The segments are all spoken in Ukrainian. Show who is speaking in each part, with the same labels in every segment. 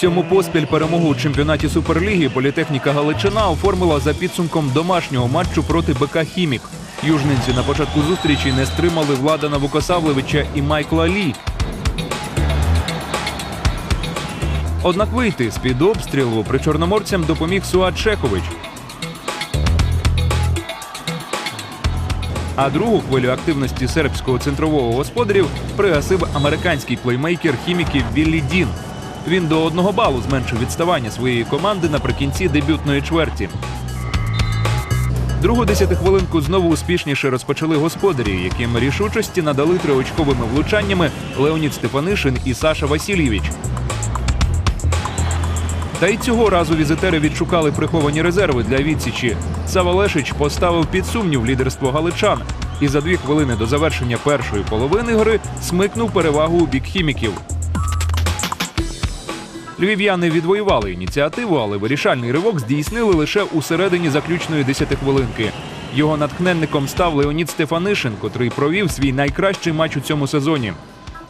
Speaker 1: Сьому поспіль перемогу у чемпіонаті Суперліги політехніка Галичина оформила за підсумком домашнього матчу проти БК Хімік. Южненці на початку зустрічі не стримали Владана Вукосавлевича і Майкла Лі. Однак вийти з-під обстрілу при чорноморцям допоміг Суат Шехович. А другу хвилю активності сербського центрового господарів пригасив американський плеймейкер хіміків Віллі Дін. Він до одного балу зменшив відставання своєї команди наприкінці дебютної чверті. Другу десятихвилинку знову успішніше розпочали господарі, яким рішучості надали триочковими влучаннями Леонід Стефанишин і Саша Васильєвич. Та й цього разу візитери відшукали приховані резерви для відсічі. Сава Лешич поставив під сумнів лідерство галичан і за дві хвилини до завершення першої половини гри смикнув перевагу у бік хіміків. Львів'яни відвоювали ініціативу, але вирішальний ривок здійснили лише у середині заключної десятихвилинки. Його натхненником став Леонід Стефанишин, котрий провів свій найкращий матч у цьому сезоні.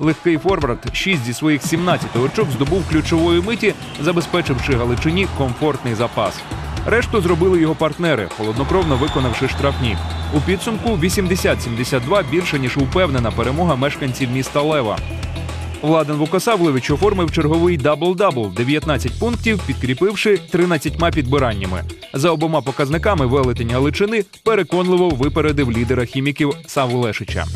Speaker 1: Легкий форвард 6 зі своїх 17 очок здобув ключової миті, забезпечивши Галичині комфортний запас. Решту зробили його партнери, холоднокровно виконавши штрафні. У підсумку 80-72 більше ніж упевнена перемога мешканців міста Лева. Владен Вукасавлевич оформив черговий дабл-дабл 19 пунктів, підкріпивши 13 підбираннями. За обома показниками велетень Галичини переконливо випередив лідера хіміків Саву Лешича.